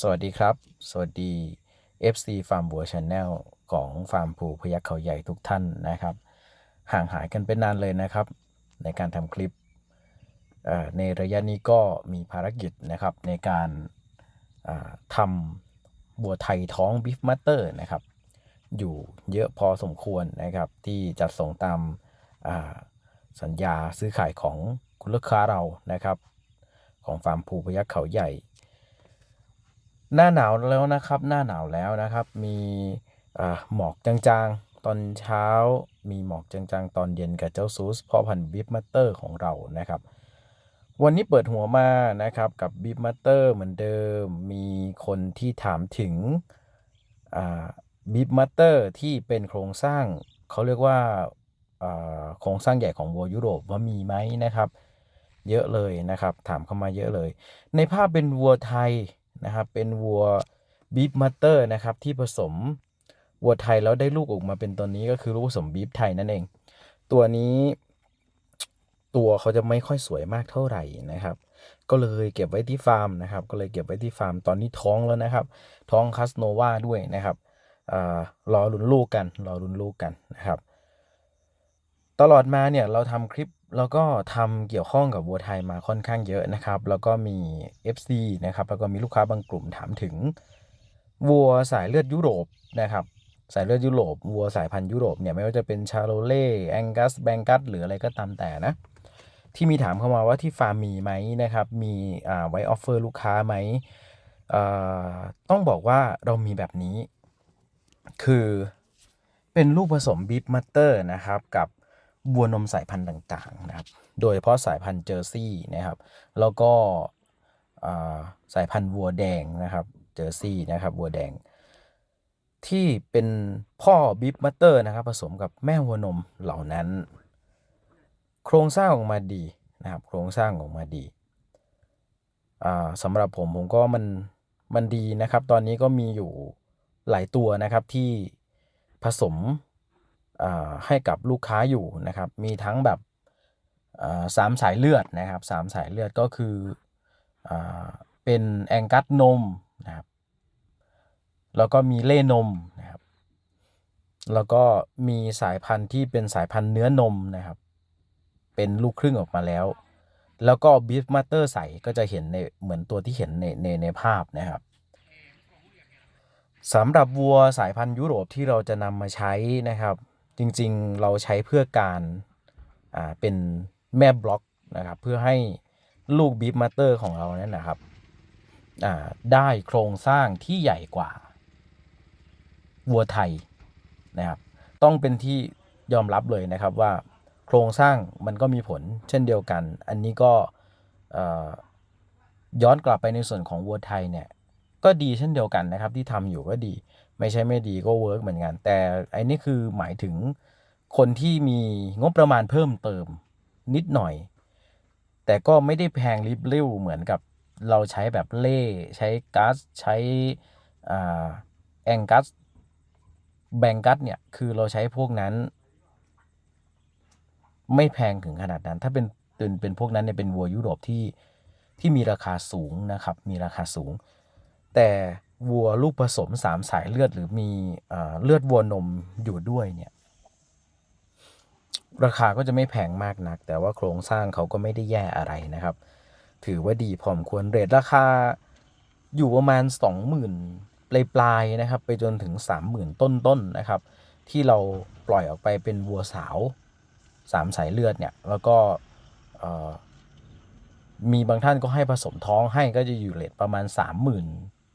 สวัสดีครับ สวัสดี FC Farm บัว Channel ของฟาร์มผูพยัคฆ์เขาใหญ่ทุกท่านนะครับ ห่างหายกันเป็นนานเลยนะครับ ในการทำคลิป ในระยะนี้ก็มีภารกิจนะครับในการทำบัวไทยท้องบิฟมัตเตอร์นะครับ อยู่เยอะพอสมควรนะครับ ที่จัดส่งตามสัญญาซื้อขายของคุณลูกค้าเรานะครับ ของฟาร์มผูพยัคฆ์เขาใหญ่ หน้าหนาวแล้วนะครับ หน้าหนาวแล้วนะครับ มีหมอกจางๆ ตอนเช้า มีหมอกจางๆ ตอนเย็นกับเจ้าซูสพ่อพันธุ์บิฟมัตเตอร์ของเรานะครับ วันนี้เปิดหัวมานะครับกับบิฟมัตเตอร์เหมือนเดิม มีคนที่ถามถึงบิฟมัตเตอร์ที่เป็นโครงสร้างเขาเรียกว่าอ่าโครงสร้างใหญ่ของวัวยุโรปว่ามีไหมนะครับ เยอะเลยนะครับ ถามเข้ามาเยอะเลย ในภาพเป็นวัวไทย นะครับเป็นวัวบีฟมัตเตอร์นะครับที่ผสมวัวไทยแล้วได้ลูกออกมาเป็นตัวนี้ก็คือลูกผสมบีฟไทยนั่นเอง ตัวนี้ตัวเขาจะไม่ค่อยสวยมากเท่าไหร่นะครับ ก็เลยเก็บไว้ที่ฟาร์มนะครับ ก็เลยเก็บไว้ที่ฟาร์มตอนนี้ท้องแล้วนะครับ ท้องคัสโนวาด้วยนะครับอารอลุ้นลูกกันรอลุ้นลูกกันนะครับ ตลอดมาเนี่ยเราทำคลิป แล้วก็ทำเกี่ยวข้องกับวัวไทยมาค่อนข้างเยอะนะครับ แล้วก็มี FC นะครับแล้วก็มีลูกค้าบางกลุ่มถามถึง วัวสายเลือดยุโรปนะครับสายเลือดยุโรปวัวสายพันธุ์ยุโรปเนี่ยไม่ว่าจะเป็นชาโลเล่แองกัสแบงกัสหรืออะไรก็ตามแต่นะ ที่มีถามเข้ามาว่าที่ฟาร์มมีไหมนะครับมีอ่าไว้ออฟเฟอร์ลูกค้าไหมต้องบอกว่าเรามีแบบนี้ คือเป็นลูกผสมบีฟมัตเตอร์นะครับกับ วัวนมสายพันธุ์ต่างๆนะครับ โดยเฉพาะสายพันธุ์เจอร์ซี่นะครับ แล้วก็สายพันธุ์วัวแดงนะครับ เจอร์ซี่นะครับ วัวแดง ที่เป็นพ่อบีฟมัตเตอร์นะครับ ผสมกับแม่วัวนมเหล่านั้น โครงสร้างออกมาดีนะครับ โครงสร้างออกมาดีาสำหรับผมผมก็มันมันดีนะครับ ตอนนี้ก็มีอยู่หลายตัวนะครับที่ผสม ให้กับลูกค้าอยู่นะครับ มีทั้งแบบสามสายเลือดนะครับสามสายเลือดก็คืออเป็นแองกัสนมนะครับแล้วก็มีเล่นมนะครับ แล้วก็มีสายพันธุ์ที่เป็นสายพันธุ์เนื้อนมนะครับ เป็นลูกครึ่งออกมาแล้ว แล้วก็บีฟมัตเตอร์ใส่ก็จะเห็นในเหมือนตัวที่เห็นในในในภาพนะครับสำหรับวัวสายพันธุ์ยุโรปที่เราจะนำมาใช้นะครับ จริงๆ เราใช้เพื่อการเป็นแม่บล็อกนะครับเพื่อให้ลูกบีฟมัตเตอร์ของเราเนั้นนะครับได้โครงสร้างที่ใหญ่กว่าวัวไทยนะครับต้องเป็นที่ยอมรับเลยนะครับว่าโครงสร้างมันก็มีผลเช่นเดียวกัน อันนี้ก็ย้อนกลับไปในส่วนของวัวไทยเนี่ยก็ดีเช่นเดียวกันนะครับที่ทำอยู่ก็ดี ไม่ใช่ไม่ดีก็เวิร์กเหมือนกัน แต่อันนี้คือหมายถึงคนที่มีงบประมาณเพิ่มเติมนิดหน่อย แต่ก็ไม่ได้แพงริบลิ่วเหมือนกับเราใช้แบบเล่ใช้กัสใช้แองกัสแบงกัสเนี่ย คือเราใช้พวกนั้น ไม่แพงถึงขนาดนั้น ถ้าเป็นเป็นเป็นพวกนั้นเนี่ยเป็นวัวยุโรปที่ที่มีราคาสูงนะครับ มีราคาสูง แต่ วัวลูกผสมสามสายเลือด หรือมีอ่าเลือดวัวนมอยู่ด้วยเนี่ย ราคาก็จะไม่แพงมากนัก แต่ว่าโครงสร้างเขาก็ไม่ได้แย่อะไรนะครับ ถือว่าดีพอสมควรเรทราคาอยู่ประมาณ 20,000ปลายปลายๆนะครับ ไปจนถึง 30,000 ต้นๆนนะครับ ที่เราปล่อยออกไปเป็นวัวสาวสามสายเลือดเนี่ย แล้วก็มีบางท่านก็ให้ผสมท้องให้ก็จะอยู่เรทประมาณ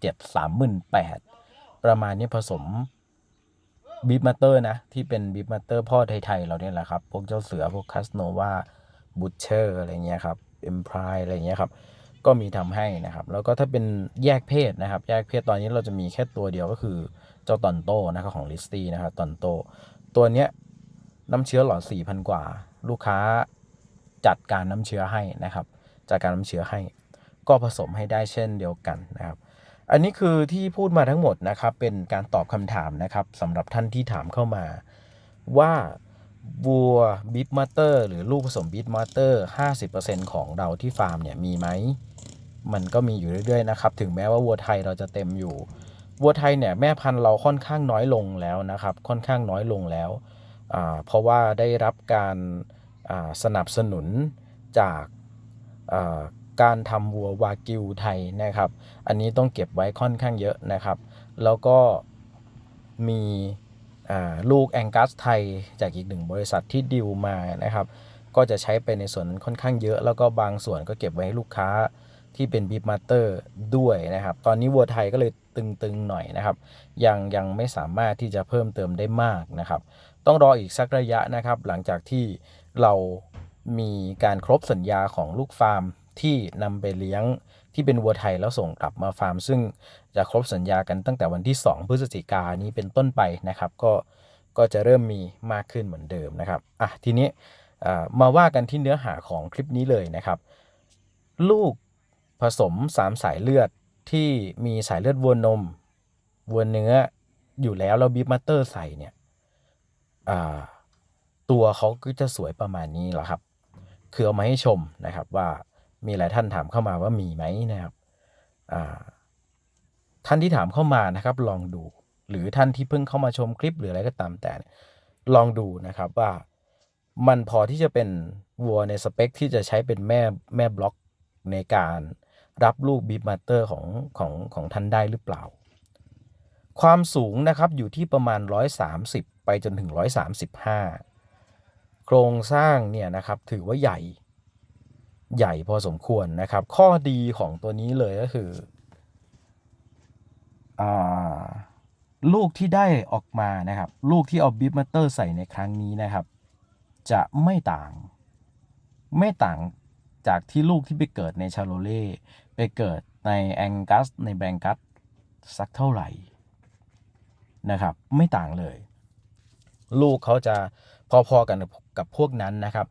37,000 38,000ประมาณนี้ผสมบีฟมาเตอร์นะ ที่เป็นบีฟมาเตอร์พ่อไทย ๆ เราเนี่ยแหละครับ พวกเจ้าเสือ พวกคัสโนวาบูชเชอร์อะไรเงี้ยครับเอ็มพรายอะไรเงี้ยครับ ก็มีทำให้นะครับ แล้วก็ถ้าเป็นแยกเพศนะครับ แยกเพศตอนนี้เราจะมีแค่ตัวเดียวก็คือเจ้าตอนโตนะครับของลิสตี้นะครับตอนโต ตัวเนี้ยน้ำเชื้อหลอด4,000กว่า ลูกค้าจัดการน้ำเชื้อให้นะครับ จัดการน้ำเชื้อให้ ก็ผสมให้ได้เช่นเดียวกันนะครับ อันนี้คือที่พูดมาทั้งหมดนะครับเป็นการตอบคำถามนะครับสำหรับท่านที่ถามเข้ามา ว่าวัวบิ๊ m มาเตอร์หรือลูกผสมบิ๊ m มาเตอร์ 50%ของเราที่ฟาร์มเนี่ยมีไหม มันก็มีอยู่เรื่อยๆนะครับ ถึงแม้ว่าวัวไทยเราจะเต็มอยู่ วัวไทยเนี่ยแม่พันธุ์เราค่อนข้างน้อยลงแล้วนะครับ ค่อนข้างน้อยลงแล้ว เพราะว่าได้รับการสนับสนุนจาก การทำวัววากิวไทยนะครับ อันนี้ต้องเก็บไว้ค่อนข้างเยอะนะครับ แล้วก็มีลูกแองกัสไทยจากอีกหนึ่งบริษัทที่ดิวมานะครับ ก็จะใช้ไปในส่วนนั้นค่อนข้างเยอะ แล้วก็บางส่วนก็เก็บไว้ให้ลูกค้าที่เป็นบี f มาเตอร์ด้วยนะครับ ตอนนี้วัวไทยก็เลยตึงๆหน่อยนะครับ ยังยังไม่สามารถที่จะเพิ่มเติมได้มากนะครับ ต้องรออีกสักระยะนะครับ หลังจากที่เรามีการครบสัญญาของลูกฟาร์ม ที่นำไปเลี้ยงที่เป็นวัวไทยแล้วส่งกลับมาฟาร์ม ซึ่งจะครบสัญญากันตั้งแต่วันที่ 2 พฤศจิกายนนี้เป็นต้นไปนะครับ ก็ก็จะเริ่มมีมากขึ้นเหมือนเดิมนะครับอะทีนี้มาว่ากันที่เนื้อหาของคลิปนี้เลยนะครับ ลูกผสม 3 สายเลือดที่มีสายเลือดวัวนมวัวเนื้ออยู่แล้วแล้วบีฟมาเตอร์ใส่เนี่ยตัวเขาก็จะสวยประมาณนี้แหละครับ คือเอามาให้ชมนะครับว่า มีหลายท่านถามเข้ามาว่ามีไหมนะครับท่านที่ถามเข้ามานะครับ ลองดู หรือท่านที่เพิ่งเข้ามาชมคลิปหรืออะไรก็ตามแต่ ลองดูนะครับว่ามันพอที่จะเป็นวัวในสเปคที่จะใช้เป็นแม่แม่บล็อกในการรับลูกบีบมาเตอร์ของของของท่านได้หรือเปล่า ความสูงนะครับอยู่ที่ประมาณ 130 ไปจนถึง 135 โครงสร้างเนี่ยนะครับถือว่าใหญ่ ใหญ่พอสมควรนะครับ ข้อดีของตัวนี้เลยก็คือลูกที่ได้ออกมานะครับ ลูกที่เอาบีบมาเตอร์ใส่ในครั้งนี้นะครับ จะไม่ต่าง ไม่ต่างจากที่ลูกที่ไปเกิดในชาโลเล่ไปเกิดในแองกัสในแบงกัสสักเท่าไหร่นะครับ ไม่ต่างเลย ลูกเขาจะพอๆกันกับพวกนั้นนะครับ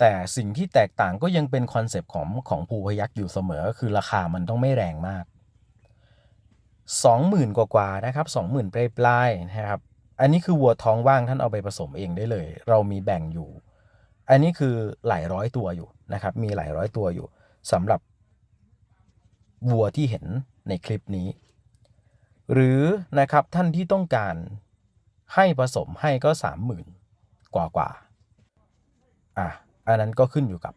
แต่สิ่งที่แตกต่างก็ยังเป็นคอนเซปต์ของของภูพยักษ์อยู่เสมอ คือราคามันต้องไม่แรงมาก 20,000 กว่าๆนะครับ20,000ปลายๆนะครับ อันนี้คือวัวท้องว่างท่านเอาไปผสมเองได้เลย เรามีแบ่งอยู่ อันนี้คือหลายร้อยตัวอยู่นะครับ มีหลายร้อยตัวอยู่สำหรับวัวที่เห็นในคลิปนี้ หรือนะครับท่านที่ต้องการให้ผสมให้ก็ 30,000 กว่ากว่าอะ อันนั้นก็ขึ้นอยู่กับ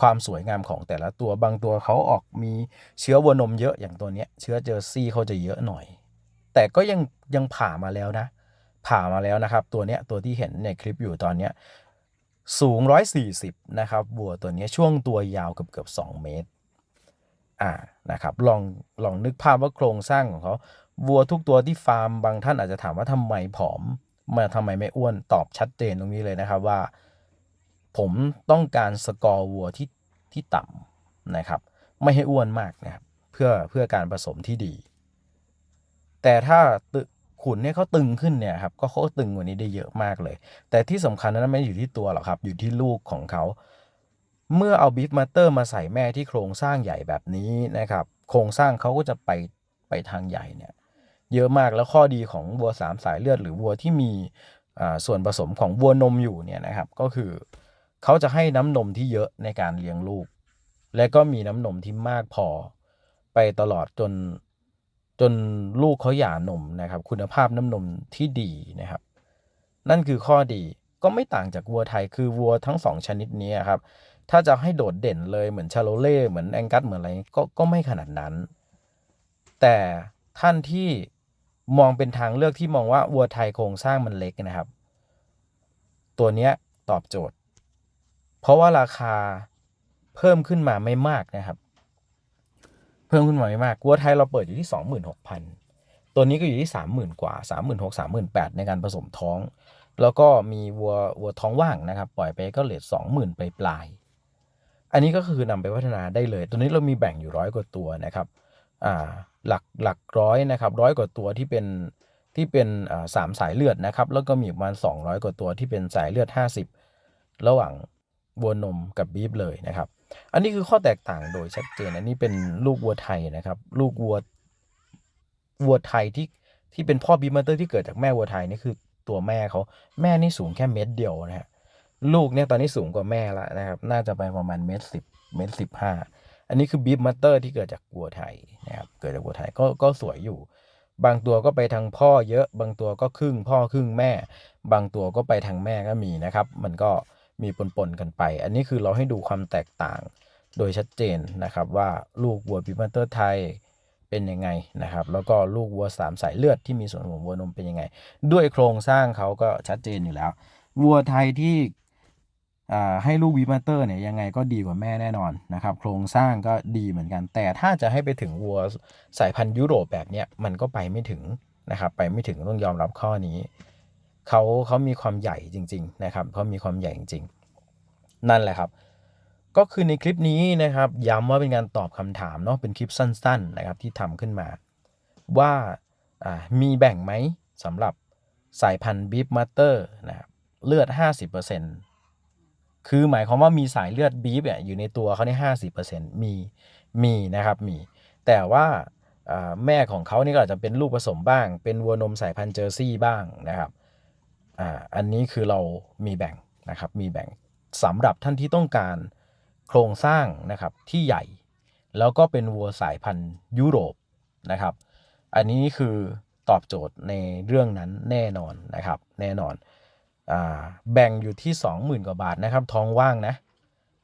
ความสวยงามของแต่ละตัวบางตัวเขาออกมีเชื้อวัวนมเยอะอย่างตัวเนี้ย เชื้อเจอร์ซี่เขาจะเยอะหน่อย แต่ก็ยังยังผ่ามาแล้วนะ ผ่ามาแล้วนะครับ ตัวเนี้ยตัวที่เห็นในคลิปอยู่ตอนเนี้ยสูง 140 นะครับวัวตัวนี้ช่วงตัวยาวเกือบเกือบ2เมตรอ่านะครับลองลองนึกภาพว่าโครงสร้างของเขาวัวทุกตัวที่ฟาร์มบางท่านอาจจะถามว่าทำไมผอมมาทำไมไม่อ้วนตอบชัดเจนตรงนี้เลยนะครับว่า ผมต้องการสกอร์วัวที่ที่ต่ำนะครับ ไม่ให้อ้วนมากนะครับเพื่อเพื่อการผสมที่ดี แต่ถ้าตึขุนเนี่ยเขาตึงขึ้นเนี่ยครับก็เขาตึงกว่านี้ได้เยอะมากเลย แต่ที่สำคัญนั้นไม่อยู่ที่ตัวหรอกครับ อยู่ที่ลูกของเขา เมื่อเอาบีฟมาเตอร์มาใส่แม่ที่โครงสร้างใหญ่แบบนี้นะครับ โครงสร้างเขาก็จะไปไปทางใหญ่เนี่ยเยอะมากแล้วข้อดีของวัวสามสายเลือดหรือวัวที่มีส่วนผสมของวัวนมอยู่เนี่ยนะครับ ก็คือ เขาจะให้น้ำนมที่เยอะในการเลี้ยงลูก และก็มีน้ำนมที่มากพอ ไปตลอดจนจนลูกเขาหย่านมนะครับ คุณภาพน้ำนมที่ดีนะครับ นั่นคือข้อดีก็ไม่ต่างจากวัวไทยคือวัวทั้งสองชนิดนี้ครับ ถ้าจะให้โดดเด่นเลยเหมือนชาโลเล่เหมือนแองกัสเหมือนอะไรก็ก็ไม่ขนาดนั้น แต่ท่านที่มองเป็นทางเลือกที่มองว่าวัวไทยโครงสร้างมันเล็กนะครับ ตัวเนี้ยตอบโจทย์ เพราะว่าราคาเพิ่มขึ้นมาไม่มากนะครับ เพิ่มขึ้นมาไม่มากวัวไทยเราเปิดอยู่ที่ 26,000 ตัวนี้ก็อยู่ที่ 30,000 กว่า 36,000 38,000 ในการผสมท้อง แล้วก็มีวัววัวท้องว่างนะครับ ปล่อยไปก็เลท20,000 ไปปลายอันนี้ก็คือนำไปพัฒนาได้เลย ตัวนี้เรามีแบ่งอยู่ร้อยกว่าตัวนะครับ อ่า หลักหลักร้อยนะครับร้อยกว่าตัวที่เป็นที่เป็นสามสายเลือดนะครับ แล้วก็มีประมาณ200 กว่าตัวที่เป็นสายเลือด 50 ระหว่าง วัวนมกับบีฟเลยนะครับ อันนี้คือข้อแตกต่างโดยชัดเจน อันนี้เป็นลูกวัวไทยนะครับ ลูกวัววัวไทยที่ที่เป็นพ่อบีฟมาเตอร์ที่เกิดจากแม่วัวไทยนี่คือตัวแม่เขาแม่นี่สูงแค่เมตรเดียวนะฮะลูกเนี่ยตอนนี้สูงกว่าแม่แล้วนะครับ น่าจะไปประมาณเมตรสิบเมตรสิบห้าอันนี้คือบีฟมัตเตอร์ที่เกิดจากวัวไทยนะครับ เกิดจากวัวไทยก็ก็สวยอยู่ บางตัวก็ไปทางพ่อเยอะ บางตัวก็ครึ่งพ่อครึ่งแม่ บางตัวก็ไปทางแม่ก็มีนะครับ มันก็ มีปนๆกันไป อันนี้คือเราให้ดูความแตกต่างโดยชัดเจนนะครับว่าลูกวัวบีมัตเตอร์ไทยเป็นยังไงนะครับ แล้วก็ลูกวัวสามสายเลือดที่มีส่วนผสมวัวนมเป็นยังไง ด้วยโครงสร้างเขาก็ชัดเจนอยู่แล้ว วัวไทยที่ให้ลูกวีมาเตอร์เนี่ยยังไงก็ดีกว่าแม่แน่นอนนะครับ โครงสร้างก็ดีเหมือนกัน แต่ถ้าจะให้ไปถึงวัวสายพันธุ์ยุโรปแบบเนี้ยมันก็ไปไม่ถึงนะครับ ไปไม่ถึงต้องยอมรับข้อนี้ เขาเขามีความใหญ่จริง ๆ นะครับเขามีความใหญ่จริง ๆ นั่นแหละครับ ก็คือในคลิปนี้นะครับ ย้ำว่าเป็นการตอบคำถามเนาะเป็นคลิปสั้น ๆ นะครับที่ทำขึ้นมา ว่ามีแบ่งไหมสำหรับสายพันธุ์บีฟมาเตอร์นะครับเลือด 50%คือหมายความว่ามีสายเลือดบีฟเนี่ยอยู่ในตัวเขาในห้าสิบเปอร์เซ็นต์มีมีนะครับมี แต่ว่าแม่ของเขานี่ก็อาจจะเป็นลูกผสมบ้าง เป็นวัวนมสายพันธุ์เจอร์ซี่บ้างนะครับ อ่าอันนี้คือเรามีแบ่งนะครับมีแบ่งสำหรับท่านที่ต้องการโครงสร้างนะครับที่ใหญ่ แล้วก็เป็นวัวสายพันธุ์ยุโรปนะครับ อันนี้คือตอบโจทย์ในเรื่องนั้นแน่นอนนะครับแน่นอนอแบ่งอยู่ที่ 20,000 กว่าบาทนะครับ ท้องว่างนะ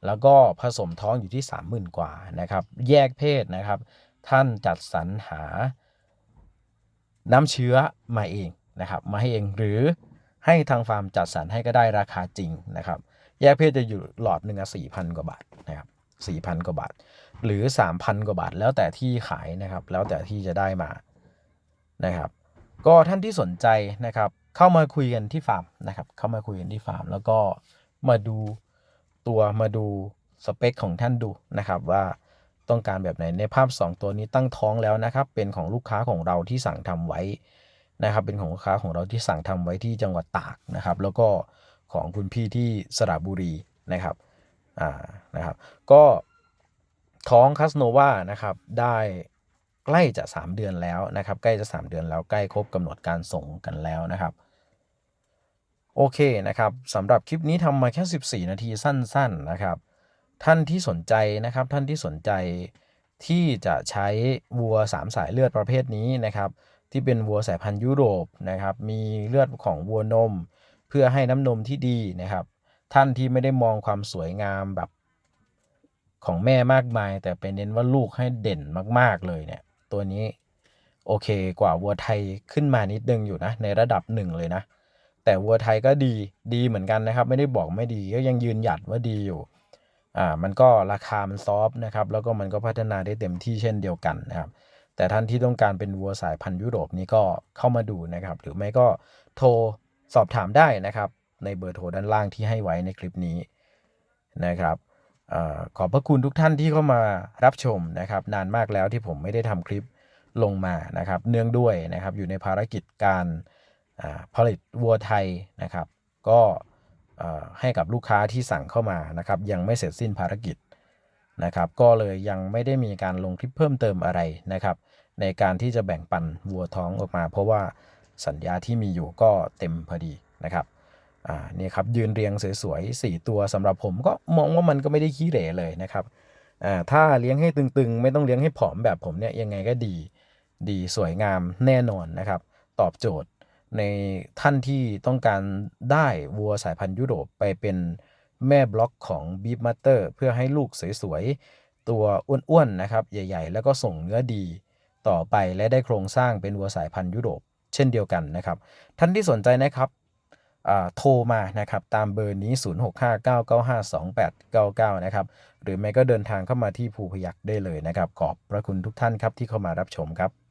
แล้วก็ผสมท้องอยู่ที่ 30,000 กว่านะครับ แยกเพศนะครับ ท่านจัดสรรหาน้ำเชื้อมาเองนะครับ มาให้เองหรือ ให้ทางฟาร์มจัดสรรให้ก็ได้ราคาจริงนะครับ แยกเพศจะอยู่หลอดหนึ่งสี่พันกว่าบาทนะครับสี่พันกว่าบาท หรือ 3,000 กว่าบาท แล้วแต่ที่ขายนะครับ แล้วแต่ที่จะได้มานะครับ ก็ท่านที่สนใจนะครับ เข้ามาคุยกันที่ฟาร์มนะครับ เข้ามาคุยกันที่ฟาร์ม แล้วก็มาดูตัวมาดูสเปคของท่านดูนะครับว่าต้องการแบบไหนในภาพ 2 ตัวนี้ตั้งท้องแล้วนะครับ เป็นของลูกค้าของเราที่สั่งทำไว้ นะครับเป็นของลูกค้าของเราที่สั่งทำไว้ที่จังหวัดตากนะครับ แล้วก็ของคุณพี่ที่สระบุรีนะครับอ่านะครับ ก็ท้องคัสโนวานะครับได้ใกล้จะ 3 เดือนแล้วนะครับ ใกล้จะ 3 เดือนแล้วใกล้ครบกำหนดการส่งกันแล้วนะครับโอเคนะครับสำหรับคลิปนี้ทำมาแค่ 14 นาทีสั้น ๆนะครับ ท่านที่สนใจนะครับ ท่านที่สนใจที่จะใช้วัว 3 สายเลือดประเภทนี้นะครับ ที่เป็นวัวสายพันธุ์ยุโรปนะครับ มีเลือดของวัวนม เพื่อให้น้ำนมที่ดีนะครับ ท่านที่ไม่ได้มองความสวยงามแบบของแม่มากมาย แต่เป็นเน้นว่าลูกให้เด่นมาก ๆ เลยเนี่ย ตัวนี้โอเคกว่าวัวไทยขึ้นมานิดนึงอยู่นะ ในระดับหนึ่งเลยนะ แต่วัวไทยก็ดีดีเหมือนกันนะครับ ไม่ได้บอกไม่ดีก็ยังยืนหยัดว่าดีอยู่อ่ามันก็ราคามันซอฟนะครับ แล้วก็มันก็พัฒนาได้เต็มที่เช่นเดียวกันนะครับ แต่ท่านที่ต้องการเป็นวัวสายพันธุ์ยุโรปนี้ก็เข้ามาดูนะครับ หรือไม่ก็โทรสอบถามได้นะครับ ในเบอร์โทรด้านล่างที่ให้ไว้ในคลิปนี้นะครับอขอบพระคุณทุกท่านที่เข้ามารับชมนะครับ นานมากแล้วที่ผมไม่ได้ทำคลิปลงมานะครับ เนื่องด้วยนะครับอยู่ในภารกิจการผลิตวัวไทยนะครับ ก็ให้กับลูกค้าที่สั่งเข้ามานะครับ ยังไม่เสร็จสิ้นภารกิจ นะครับ ก็เลยยังไม่ได้มีการลงคลิปเพิ่มเติมอะไรนะครับ ในการที่จะแบ่งปันวัวท้องออกมา เพราะว่าสัญญาที่มีอยู่ก็เต็มพอดีนะครับอ่านี่ครับยืนเรียงสวยๆ4ตัวสำหรับผมก็มองว่ามันก็ไม่ได้ขี้เหร่เลยนะครับอ่าถ้าเลี้ยงให้ตึงๆ ไม่ต้องเลี้ยงให้ผอมแบบผมเนี่ยยังไงก็ดีดีสวยงามแน่นอนนะครับ ตอบโจทย์ในท่านที่ต้องการได้วัวสายพันธุ์ยุโรปไปเป็น แม่บล็อกของบีฟมัตเตอร์เพื่อให้ลูกสวยๆ ตัวอ้วนๆนะครับ ใหญ่ๆ แล้วก็ส่งเนื้อดีต่อไปและได้โครงสร้างเป็นวัวสายพันธุ์ยุโรป เช่นเดียวกันนะครับ ท่านที่สนใจนะครับโทรมานะครับตามเบอร์นี้ 0659952899 นะครับ หรือไม่ก็เดินทางเข้ามาที่ภูพยักได้เลยนะครับ ขอบพระคุณทุกท่านครับที่เข้ามารับชมครับ